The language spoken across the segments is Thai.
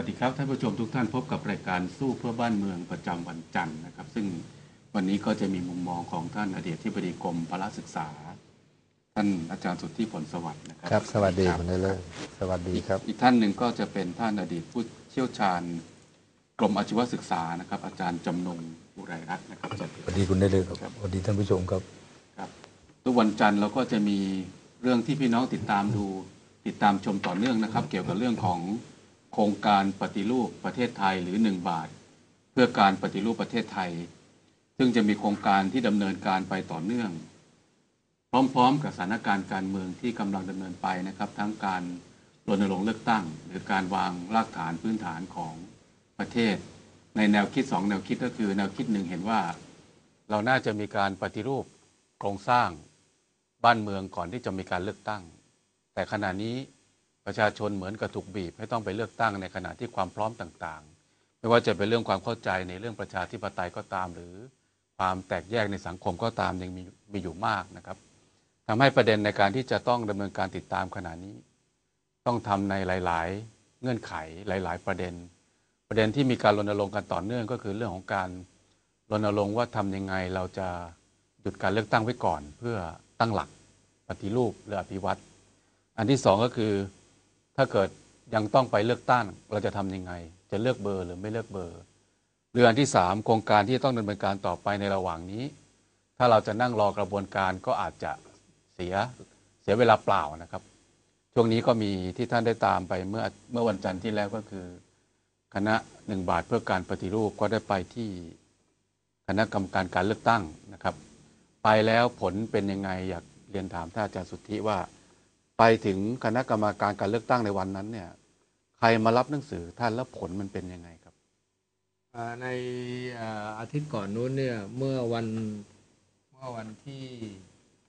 ท่านผู้ชมทุกท่านพบกับรายการสู้เพื่อบ้านเมืองประจำวันจันทร์นะครับ ซึ่งวันนี้ก็จะมีมุมมองของท่านอดีตที่ปดีกรมพละศึกษา ท่านอาจารย์สุทธิผลสวัสดิ์นะครัครับ สวัสดีรับคุณได้เลิศสวัสดีครับ อีกท่านหนึ่งก็จะเป็นท่านอดีตผู้เชี่ยวชาญกรมอาชีวศึกษานะครับ อาจารย์จำนงอุไรรัตน์นะครับสวัสดีสวัสดีคุณได้เลิศครับสวัสดีท่านผู้ชมครับครับทุกวันจันทร์เราก็จะมีเรื่องที่พี่น้องติดตามดูติดตามชมต่อเนื่องนะครับ เกี่ยวกับเรื่องของ โครงการปฏิรูปประเทศไทยหรือ 1 บาท เพื่อการปฏิรูปประเทศไทย ซึ่งจะมีโครงการที่ดำเนินการไปต่อเนื่อง พร้อมๆ กับสถานการณ์การเมืองที่กำลังดำเนินไปนะครับ ทั้งการรณรงค์เลือกตั้ง หรือการวางรากฐานพื้นฐานของประเทศ ในแนวคิดสองแนวคิดก็คือแนวคิดหนึ่งเห็นว่า เราน่าจะมีการปฏิรูปโครงสร้างบ้านเมืองก่อนที่จะมีการเลือกตั้ง แต่ขณะนี้ ประชาชนเหมือนกับถูกบีบให้ต้องไปเลือกตั้งในขณะที่ความพร้อมต่างๆ ไม่ว่าจะเป็นเรื่องความเข้าใจในเรื่องประชาธิปไตยก็ตาม หรือความแตกแยกในสังคมก็ตามยังมีมีอยู่มากนะครับทำให้ประเด็นในการที่จะต้องดำเนินการติดตามขณะนี้ ต้องทำในหลาย ๆ เงื่อนไขหลาย ๆ ประเด็น ประเด็นที่มีการรณรงค์กันต่อเนื่องก็คือเรื่องของการรณรงค์ว่าทำยังไงเราจะหยุดการเลือกตั้งไว้ก่อน เพื่อตั้งหลักปฏิรูปหรืออภิวัตรอันที่สองก็คือ ถ้าเกิดยังต้องไปเลือกตั้งเราจะทำยังไง จะเลือกเบอร์หรือไม่เลือกเบอร์หรืออันที่สามโครงการที่ต้องดำเนินการต่อไปในระหว่างนี้ ถ้าเราจะนั่งรอกระบวนการก็อาจจะเสียเสียเวลาเปล่านะครับ ช่วงนี้ก็มีที่ท่านได้ตามไปเมื่อเมื่อวันจันทร์ที่แล้วก็คือ คณะหนึ่งบาทเพื่อการปฏิรูปก็ได้ไปที่คณะกรรมการการเลือกตั้งนะครับ ไปแล้วผลเป็นยังไงอยากเรียนถามท่านอาจารย์สุทธิว่า ไปถึงคณะกรรมการการเลือกตั้งในวันนั้นเนี่ย ใครมารับหนังสือท่านแล้วผลมันเป็นยังไงครับอ่าในอ่าอาทิตย์ก่อนนู้นเนี่ยเมื่อวันเมื่อวันที่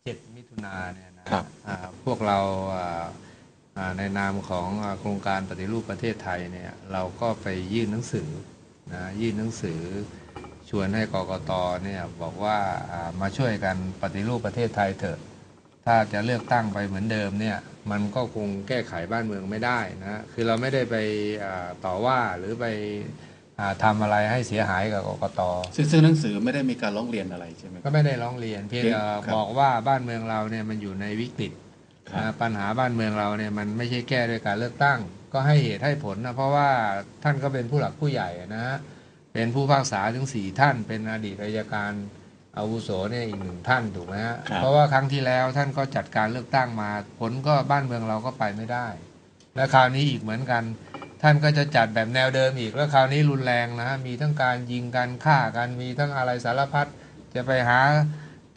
เจ็ดมิถุนาเนี่ยนะครับอ่าพวกเราอ่าอ่าในนามของอ่าโครงการปฏิรูปประเทศไทยเนี่ยเราก็ไปยื่นหนังสือนะยื่นหนังสือชวนให้กกตเนี่ยบอกว่าอ่ามาช่วยกันปฏิรูปประเทศไทยเถอะ ถ้าจะเลือกตั้งไปเหมือนเดิมเนี่ย มันก็คงแก้ไขบ้านเมืองไม่ได้นะ คือเราไม่ได้ไปอ่าต่อว่าหรือไปอ่าทำอะไรให้เสียหายกับกกตซึ่งซึ่งหนังสือไม่ได้มีการร้องเรียนอะไรใช่ไหมคก็รับไม่ได้ร้องเรียนเพียงแต่ครับบอกว่าบ้านเมืองเราเนี่ยมันอยู่ในวิกฤตครับนะปัญหาบ้านเมืองเราเนี่ยมันไม่ใช่แก้ด้วยการเลือกตั้ง ก็ให้เหตุให้ผลนะเพราะว่าท่านก็เป็นผู้หลักผู้ใหญ่นะฮะเป็นผู้พากษาถึงสี่ท่านเป็นอดีตอัยการ อาวุโสเนี่ยอีกหนึ่งท่านถูกไหมฮะครับเพราะว่าครั้งที่แล้วท่านก็จัดการเลือกตั้งมา ผลก็บ้านเมืองเราก็ไปไม่ได้ และคราวนี้อีกเหมือนกัน ท่านก็จะจัดแบบแนวเดิมอีกแล้วคราวนี้รุนแรงนะฮะมีทั้งการยิงกันฆ่ากันมีทั้งอะไรสารพัดจะไปหา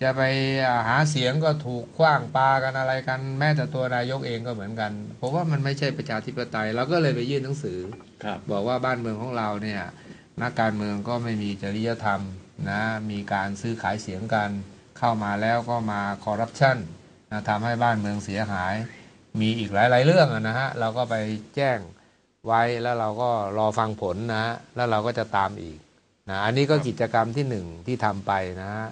จะไปอ่าหาเสียงก็ถูกคว้างปากันอะไรกัน แม้แต่ตัวนายกเองก็เหมือนกันผมว่ามันไม่ใช่ประชาธิปไตยเราก็เลยไปยื่นหนังสือครับบอกว่าบ้านเมืองของเราเนี่ยนักการเมืองก็ไม่มีจริยธรรม นะมีการซื้อขายเสียงกันเข้ามาแล้วก็มาคอร์รัปชันนะทำให้บ้านเมืองเสียหาย มีอีกหลาย ๆ เรื่องอะนะฮะเราก็ไปแจ้งไว้แล้วเราก็รอฟังผลนะฮะแล้วเราก็จะตามอีกนะอันนี้ก็กิจกรรมที่หนึ่งที่ทำไปนะฮะ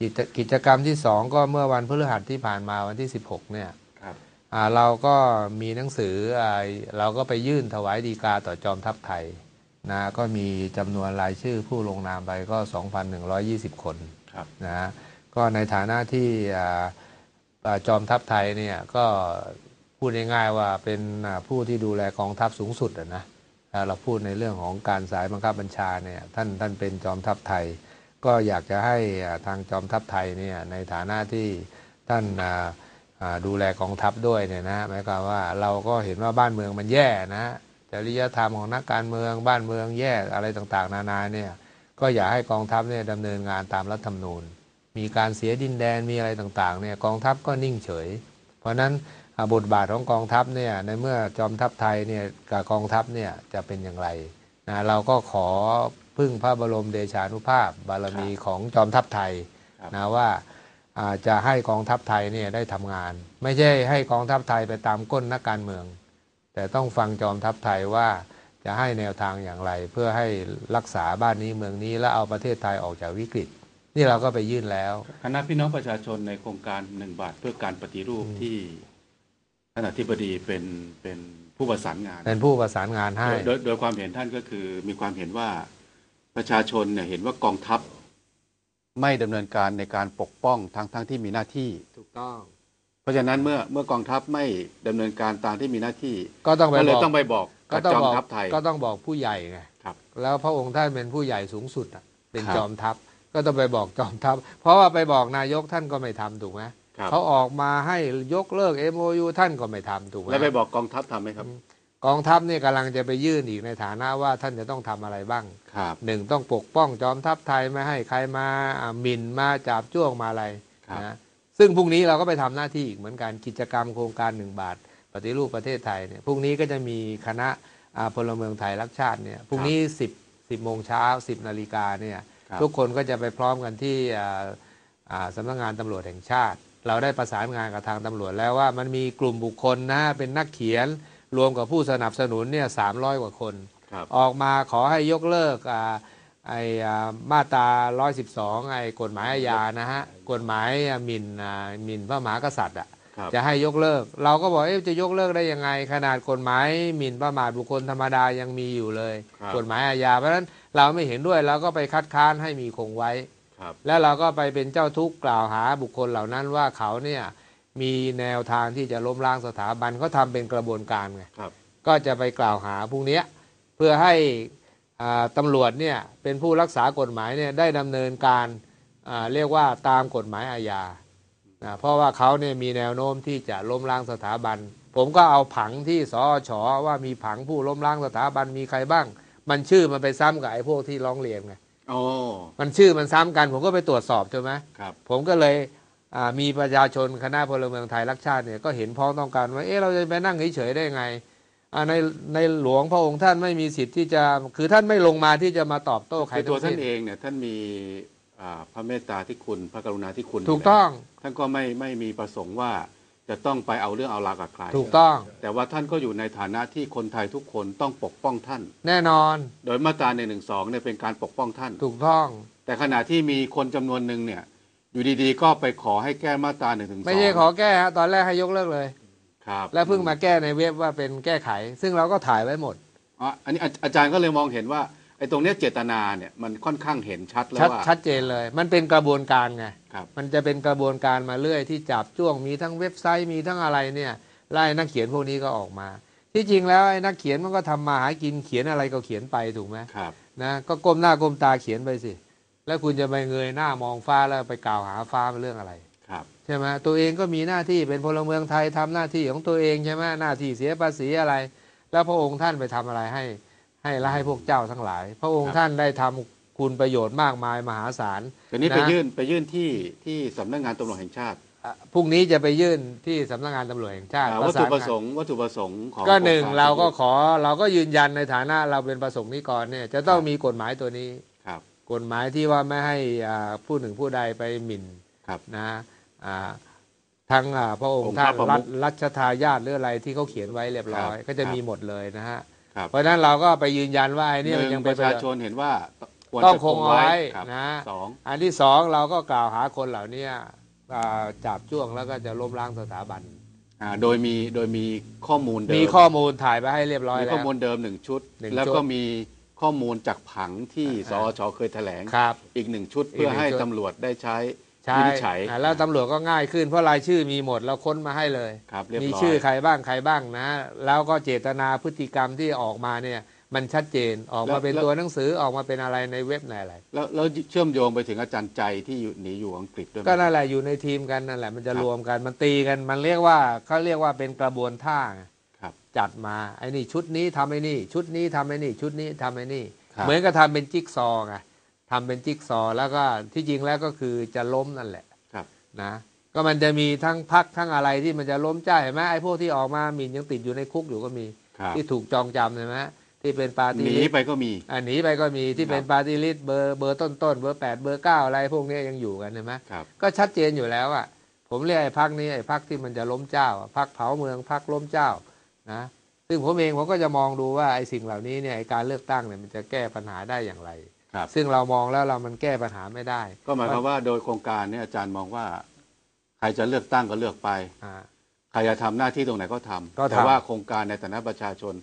กิจกิจกรรมที่สองก็เมื่อวันพฤหัสที่ผ่านมาวันที่ 16เนี่ยครับอ่าเราก็มีหนังสืออ่าเราก็ไปยื่นถวายดีกาต่อจอมทัพไทย นะก็มีจำนวนรายชื่อผู้ลงนามไปก็ 2,120 คนครับนะฮะก็ในฐานะที่อ่าอ่าจอมทัพไทยเนี่ยก็พูดง่ายๆว่าเป็นอ่าผู้ที่ดูแลกองทัพสูงสุดอะนะอ่าเราพูดในเรื่องของการสายบังคับบัญชาเนี่ยท่านท่านเป็นจอมทัพไทย ก็อยากจะให้อ่าทางจอมทัพไทยเนี่ยในฐานะที่ท่านอ่าอ่าดูแลกองทัพด้วยเนี่ยนะหมายความว่าเราก็เห็นว่าบ้านเมืองมันแย่นะ จริยธรรมของนักการเมืองบ้านเมืองแย่อะไรต่างๆ นานาเนี่ยก็อยากให้กองทัพเนี่ยดำเนินงานตามรัฐธรรมนูญ มีการเสียดินแดนมีอะไรต่างๆเนี่ยกองทัพก็นิ่งเฉย เพราะฉะนั้นอ่าบทบาทของกองทัพเนี่ยในเมื่อจอมทัพไทยเนี่ยกับกองทัพเนี่ยจะเป็นอย่างไรนะเราก็ขอพึ่งพระบรมเดชานุภาพ บารมีของจอมทัพไทยครับนะว่าอ่าจะให้กองทัพไทยเนี่ยได้ทำงาน ไม่ใช่ให้กองทัพไทยไปตามก้นนักการเมือง แต่ต้องฟังจอมทัพไทยว่าจะให้แนวทางอย่างไร เพื่อให้รักษาบ้านนี้เมืองนี้และเอาประเทศไทยออกจากวิกฤต นี่เราก็ไปยื่นแล้วคณะพี่น้องประชาชนในโครงการหนึ่งบาทเพื่อการปฏิรูปที่ท่านอธิบดีเป็นเป็นผู้ประสานงาน เป็นผู้ประสานงานให้โดยโดยโดยความเห็นท่านก็คือมีความเห็นว่าประชาชนเนี่ยเห็นว่ากองทัพไม่ดำเนินการในการปกป้องทั้งทั้งที่มีหน้าที่ถูกต้องเพ ราะฉะนั้นเมื่อเมื่อกองทัพไม่ดำเนินการตามที่มีหน้าที่ ก็ต้องไปก็เลบยอกต้องไปบอกก็กับต้องจอมบอกทัพไทยก็ต้องบอกผู้ใหญ่ไงครับ แล้วพระองค์ท่านเป็นผู้ใหญ่สูงสุดอะเป็นครับจอมทัพก็ต้องไปบอกจอมทัพ เพราะว่าไปบอกนายกท่านก็ไม่ทำถูกไหมครับเขาออกมาให้ยกเลิก MOU ท่านก็ไม่ทำถูกไหมแล้วไปบอกกองทัพทำไหมครับ กองทัพนี่กำลังจะไปยื่นอีกในฐานะว่าท่านจะต้องทำอะไรบ้างครับหนึ่งต้องปกป้องจอมทัพไทยไม่ให้ใครมาอ่าหมิ่นมาจับจ้วงมาอะไรครับนะ ซึ่งพรุ่งนี้เราก็ไปทำหน้าที่อีกเหมือนกันกิจกรรมโครงการหนึ่งบาท ปฏิรูปประเทศไทยเนี่ยพรุ่งนี้ก็จะมีคณะอ่าพลเมืองไทยรักชาติเนี่ยพรุ่งนี้ 10 10โมงเช้า 10นาฬิกาเนี่ยครับทุกคนก็จะไปพร้อมกันที่อ่าอ่าสำนักงานตำรวจแห่งชาติ เราได้ประสานงานกับทางตำรวจแล้วว่ามันมีกลุ่มบุคคลนะเป็นนักเขียนรวมกับผู้สนับสนุนเนี่ยสามกว่าคนครับออกมาขอให้ยกเลิกอ่า ไอ้อ่ามาตรา 112 ไอ้กฎหมายอาญานะฮะ กฎหมายอ่าหมิ่นอ่าหมิ่นพระมหากษัตริย์อะครับจะให้ยกเลิก เราก็บอกเอ๊ะจะยกเลิกได้ยังไง ขนาดกฎหมายหมิ่นประมาทบุคคลธรรมดายังมีอยู่เลยครับกฎหมายอาญา เพราะฉะนั้นเราไม่เห็นด้วยเราก็ไปคัดค้านให้มีคงไว้ครับแล้วเราก็ไปเป็นเจ้าทุกข์กล่าวหาบุคคลเหล่านั้นว่าเขาเนี่ยมีแนวทางที่จะล้มล้างสถาบันเขาทำเป็นกระบวนการไงครับก็จะไปกล่าวหาพวกเนี้ยเพื่อให้อ่า ตำรวจเนี่ยเป็นผู้รักษากฎหมายเนี่ยได้ดำเนินการอ่าเรียกว่าตามกฎหมายอาญานะเพราะว่าเขาเนี่ยมีแนวโน้มที่จะล้มล้างสถาบัน ผมก็เอาผังที่สอชอว่ามีผังผู้ล้มล้างสถาบันมีใครบ้าง มันชื่อมันไปซ้ำกับไอ้พวกที่ร้องเรียนไงโอ้มันชื่อมันซ้ำกัน ผมก็ไปตรวจสอบใช่ไหมครับผมก็เลยอ่ามีประชาชนคณะพลเมืองไทยรักชาติเนี่ยก็เห็นพ้องต้องการว่าเอ๊ะเราจะไปนั่งเฉยๆได้ไงอ่า ในในหลวงพระองค์ท่านไม่มีสิทธิ์ที่จะคือท่านไม่ลงมาที่จะมาตอบโต้ใครคือตัวทั้งท่าสิ้นนเองเนี่ยท่านมีอ่าพระเมตตาที่คุณพระกรุณาที่คุณถูกต้อง ท่านก็ไม่ไม่มีประสงค์ว่าจะต้องไปเอาเรื่องเอาราวกับใครถูกต้อง แต่ว่าท่านก็อยู่ในฐานะที่คนไทยทุกคนต้องปกป้องท่าน แน่นอน โดยมาตราหนึ่งหนึ่งสองเนี่ยเป็นการปกป้องท่าน ถูกต้อง แต่ขณะที่มีคนจำนวนหนึ่งเนี่ย อยู่ดีๆ ก็ไปขอให้แก้มาตราหนึ่งถึงสองไม่ใช่ขอแก้ฮะตอนแรกให้ยกเลิกเลย ครับแล้วเพิ่งมาแก้ในเว็บว่าเป็นแก้ไข ซึ่งเราก็ถ่ายไว้หมดอ๋ออันนี้อาอาจารย์ก็เลยมองเห็นว่าไอ้ตรงเนี้ยเจตนาเนี่ยมันค่อนข้างเห็นชัดแล้วชัดว่าชัดเจนเลย มันเป็นกระบวนการไงครับมันจะเป็นกระบวนการมาเรื่อยที่จับจ้วงมีทั้งเว็บไซต์มีทั้งอะไรเนี่ยไล่นักเขียนพวกนี้ก็ออกมา ที่จริงแล้วไอ้นักเขียนมันก็ทำมาหากินเขียนอะไรก็เขียนไปถูกไหมครับนะก็ก้มหน้าก้มตาเขียนไปสิ แล้วคุณจะไปเงยหน้ามองฟ้าแล้วไปกล่าวหาฟ้าเป็นเรื่องอะไรครับ ใช่ไหมตัวเองก็มีหน้าที่เป็นพลเมืองไทยทำหน้าที่ของตัวเองใช่ไหมหน้าที่เสียภาษีอะไร แล้วพระองค์ท่านไปทำอะไรให้ ให้และให้พวกเจ้าทั้งหลาย พระองค์ท่านได้ทำคุณประโยชน์มากมายมหาศาลแต่นี้นะไปยื่นไปยื่นที่ที่สำนักงานตำรวจแห่งชาติอะพรุ่งนี้จะไปยื่นที่สำนักงานตำรวจแห่งชาติอ่าปวัตระถุสานประงานสงค์วัตถุประสงค์ของก็หนึ่งโคเราก็ที่ขอเราก็ยืนยันในฐานะเราเป็นประสงค์นิกรเนี่ยจะต้องมีกฎหมายตัวนี้ครับ กฎหมายที่ว่าไม่ให้อ่าผู้หนึ่งผู้ใดไปหมิ่นครับนะอ่า ทั้งอ่าพระองอค์งค์ท่านพระประมุรัขชรัชทายาทหรืออะไรที่เขาเขียนไว้เรียบร้อยครับก็จะครับมีหมดเลยนะฮะครับเพราะฉะนั้นเราก็ไปยืนยันว่าไอ้หนี่มันนึ่งยังปเป็นระชาชนเห็นว่าควรต้องจะคงเอาไว้ครับนะสองอันที่สองเราก็กล่าวหาคนเหล่านี้อ่าจับจ้วงแล้วก็จะล้มล้างสถาบันอ่าโดยมีโดยมีข้อมูลเดิมมีข้อมูลถ่ายไปให้เรียบร้อยมีแล้ข้อวมูลเดิมหนึ่งชุดหนึ่งแล้วชุดก็มีข้อมูลจากผังที่อ่าสอชเคยแถลงครับอีกหนึ่งชุดอีกเพื่อหนึ่งให้ชุดตำรวจได้ใช้ใช่ วินิจฉัยอ่าแล้วตำรวจก็ง่ายขึ้นเพราะรายชื่อมีหมดเราค้นมาให้เลยครับเรียบมีร้อยชื่อใครบ้างใครบ้างนะ แล้วก็เจตนาพฤติกรรมที่ออกมาเนี่ยมันชัดเจนออกมาเป็นตัวหนังสือออกมาเป็นอะไรในเว็บในอะไร แล้วแล้วเชื่อมโยงไปถึงอาจารย์ใจที่อยู่หนีอยู่อังกฤษด้วยไหมก็นั่นแหละอยู่ในทีมกันนั่นแหละมันจะครับรวมกันมันตีกันมันเรียกว่าเขาเรียกว่าเป็นกระบวนท่าไงครับจัดมาไอ้นี่ชุดนี้ทำไอ้นี่ ชุดนี้ทำไอ้นี่ ชุดนี้ทำไอ้นี่ครับเหมือนกับทำเป็นจิ๊กซอว์ไง ทำเป็นจิ๊กซอว์แล้วก็ที่จริงแล้วก็คือจะล้มนั่นแหละครับนะก็มันจะมีทั้งพักทั้งอะไรที่มันจะล้มเจ้าเห็นไหมไอ้พวกที่ออกมาหมินยังติดอยู่ในคุกอยู่ก็มีครับที่ถูกจองจำเห็นไหมที่เป็นปาร์หตี้นีลิสต์ไปก็มีอ่าหนีไปก็มีที่เป็นครับปาร์ตี้ลิสต์เบอร์เบอร์ต้นต้นๆเบอร์แปดเบอร์เก้าอะไรพวกนี้ยังอยู่กันเห็นไหมครับก็ชัดเจนอยู่แล้วอะผมเรียกไอ้พักนี้ไอ้พักที่มันจะล้มเจ้าอะพักเผาเมืองพักล้มเจ้านะซึ่งผมเองผมก็จะมองดูว่าไอ้สิ่งเหล่านี้เนี่ยไอ้การเลือกตั้งเนี่ยมันจะแก้ปัญหาได้อย่างไร ครับ ซึ่งเรามองแล้วเรามันแก้ปัญหาไม่ได้ ก็หมายความว่าโดยโครงการเนี่ยอาจารย์มองว่า ใครจะเลือกตั้งก็เลือกไปอ่าใครจะทำหน้าที่ตรงไหนก็ทำก็ทำแต่ว่าโครงการในฐานะประชาชน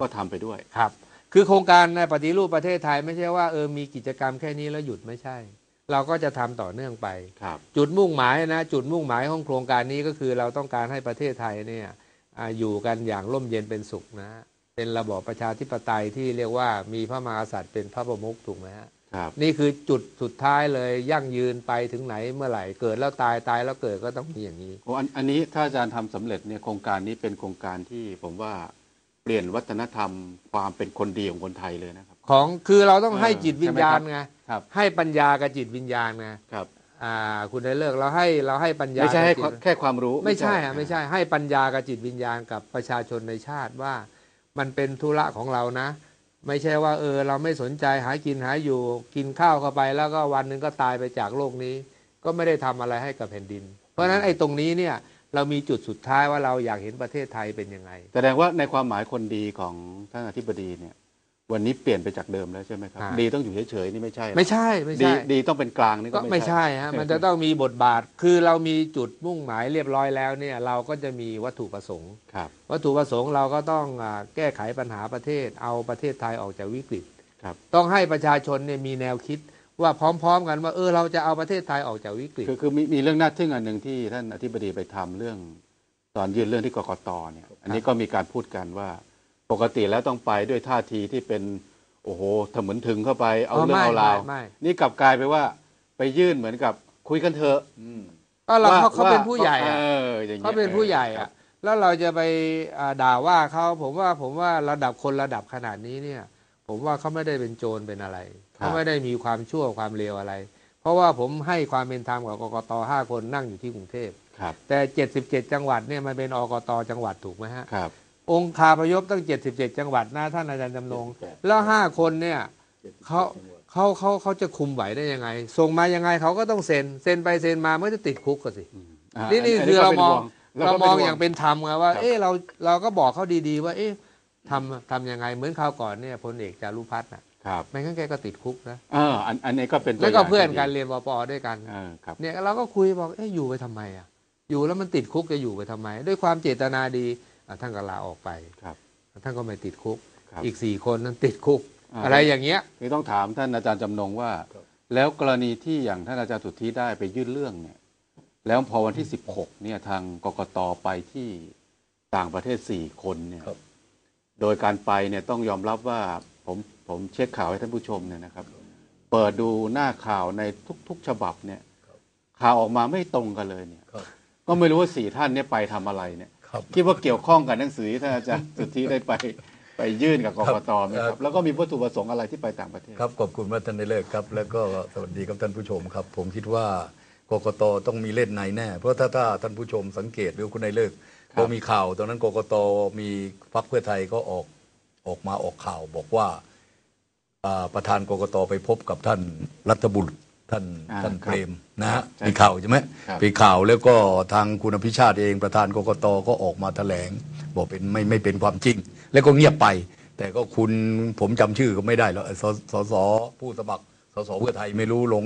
ก็ทำไปด้วยครับ คือโครงการในปฏิรูปประเทศไทยไม่ใช่ว่าเออมีกิจกรรมแค่นี้แล้วหยุดไม่ใช่ เราก็จะทำต่อเนื่องไปครับจุดมุ่งหมายนะ จุดมุ่งหมายของโครงการนี้ก็คือเราต้องการให้ประเทศไทยเนี่ยอ่าอยู่กันอย่างร่มเย็นเป็นสุขนะ เป็นระบอบประชาธิปไตยที่เรียกว่ามีพระมหากษัตริย์เป็นพระประมุขถูกไหมฮะครับนี่คือจุดสุดท้ายเลยยั่งยืนไปถึงไหนเมื่อไหร่เกิดแล้วตายตายแล้วเกิดก็ต้องมีอย่างนี้โอ้อันอันนี้ถ้าอาจารย์ทำสำเร็จเนี่ยโครงการนี้เป็นโครงการที่ผมว่าเปลี่ยนวัฒนธรรมความเป็นคนดีของคนไทยเลยนะครับ ของคือเราต้องเออให้จิตวิญญาณใช่ไหมไงครับให้ปัญญากับจิตวิญญาณไงครับอ่าคุณได้เลิกเราให้เราให้ปัญญาไม่ใช่ให้กับจิตแค่ความรู้ ไม่ใช่ฮะไม่ใช่ให้ปัญญากับจิตวิญญาณกับประชาชนในชาติว่า มันเป็นธุระของเรานะ ไม่ใช่ว่าเออเราไม่สนใจหากินหาอยู่กินข้าวเข้าไปแล้วก็วันหนึ่งก็ตายไปจากโลกนี้ ก็ไม่ได้ทำอะไรให้กับแผ่นดิน เพราะฉะนั้นไอ้ตรงนี้เนี่ยเรามีจุดสุดท้ายว่าเราอยากเห็นประเทศไทยเป็นยังไง แสดงว่าในความหมายคนดีของท่านอธิบดีเนี่ย วันนี้เปลี่ยนไปจากเดิมแล้วใช่ไหมครับ อ่า ดีต้องอยู่เฉยๆนี่ไม่ใช่นะไม่ใช่ไม่ดีใช่ ดีต้องเป็นกลางนี่ก็ก็ไม่ใช่ฮะมันจะต้องมีบทบาทคือเรามีจุดมุ่งหมายเรียบร้อยแล้วเนี่ยเราก็จะมีวัตถุประสงค์ ครับวัตถุประสงค์เราก็ต้องอาแก้ไขปัญหาประเทศ เอาประเทศไทยออกจากวิกฤต ครับ ต้องให้ประชาชนเนี่ยมีแนวคิดว่าพร้อม ๆ กันว่าเออเราจะเอาประเทศไทยออกจากวิกฤต คือคือมีมีเรื่องน่าทึ่งอันหนึ่งที่ท่านอธิบดีไปทำเรื่อง ตอนยื่นเรื่องที่กกตเนี่ย อันนี้ก็มีการพูดกันว่า ปกติแล้วต้องไปด้วยท่าทีที่เป็นโอ้โหถมึนถึงเข้าไปเอาอ๋อเรื่องไม่เอาราวไม่ไม่นี่กลับกลายไปว่าไปยื่นเหมือนกับคุยกันเถอะก็เราว่เขาเขาว่เป็นผู้ใหญ่อะเอออย่างงี้ยเขาเป็นผู้ใหญ่ครัอะบแล้วเราจะไปอ่าด่าว่าเขาผมว่าผมว่าระดับคนระดับขนาดนี้เนี่ย ผมว่าเขาไม่ได้เป็นโจรเป็นอะไรครับเขาไม่ได้มีความชั่วความเลวอะไร เพราะว่าผมให้ความเป็นธรรมกับกกตห้าคนนั่งอยู่ที่กรุงเทพครับแต่77จังหวัดเนี่ยมันเป็นอกตจังหวัดถูกไหมฮะครับ องค์คาพยพตั้ง 77 จังหวัดนะท่านอาจารย์จำนงแล้ว5คนเนี่ยเขาเขาเขาเขาจะคุมไหวได้ยังไง ส่งมายังไงเขาก็ต้องเซ็นเซ็นไปเซ็นมามันก็จะติดคุกก็สิอ่านี่นี่นคือเราก็ป็มองห่วเราก็มองห่วอย่างเป็นธรรมไงว่าครับเออเราเราก็บอกเขาดีๆ ว่า เอ๊ะทำทำยังไงเหมือนคราวก่อนเนี่ยพลเอกจารุพัฒน์น่ะครับไม่งั้นแกก็ติดคุกนะเอออันอันนี้ก็เป็นตัวแล้วก็ย่างเพื่อนที่ดีกันเรียนปปด้วยกันเออครับเนี่ยเราก็คุยบอกเอ๊ะอยู่ไปทำไมอะอยู่แล้วมันติดคุกจะอยู่ไปทำไม ด้วยความเจตนาดีอะ ท่านก็ลาออกไปครับท่านก็ไม่ติดคุกครับอีกสี่คนนั้นติดคุกอ่าอะไรอย่างเงี้ยคือต้องถามท่านอาจารย์จำนงว่า แล้วกรณีที่อย่างท่านอาจารย์สุทธิได้ไปยื่นเรื่องเนี่ย แล้วพอวันที่ 16เนี่ยทางกกตไปที่ต่างประเทศ4คนเนี่ยครับโดยการไปเนี่ยต้องยอมรับว่าผมผมเช็คข่าวให้ท่านผู้ชมเนี่ยนะครับ เปิดดูหน้าข่าวในทุก ๆ ฉบับเนี่ย ข่าวออกมาไม่ตรงกันเลยเนี่ยครับก็ไม่รู้ว่าสี่ท่านเนี่ยไปทำอะไรเนี่ย ครับคิดว่าเกี่ยวข้องกับหนังสือที่ท่านอาจารย์สุทธิได้ไปไปยื่นกับกกตไหมคครัรับบแล้วก็มีวัตถุประสงค์อะไรที่ไปต่างประเทศครับขอบคุณว่าท่านได้เลิกครับ แล้วก็สวัสดีครับท่านผู้ชมครับ ผมคิดว่ากกตต้องมีเล่นในแน่ เพราะถ้าถ้าท่านผู้ชมสังเกตหรือคุณได้เลิกครับพอมีข่าวตอนนั้นกกตมีพรรคเพื่อไทยก็ออกออกมาออกข่าวบอกว่าอ่าประธานกกตไปพบกับท่านรัฐบุรุษ ท่านอ่าท่านครับเปรมนะฮะใช่มีข่าวใช่ไหมครับ มีข่าวแล้วก็ทางคุณอภิชาติเองประธานกกตก็ออกมาแถลง บอกเป็นไม่ไม่เป็นความจริง แล้วก็เงียบไป แต่ก็คุณผมจำชื่อก็ไม่ได้แล้วสสสผู้สมัครสสเพื่อไทยไม่รู้ลง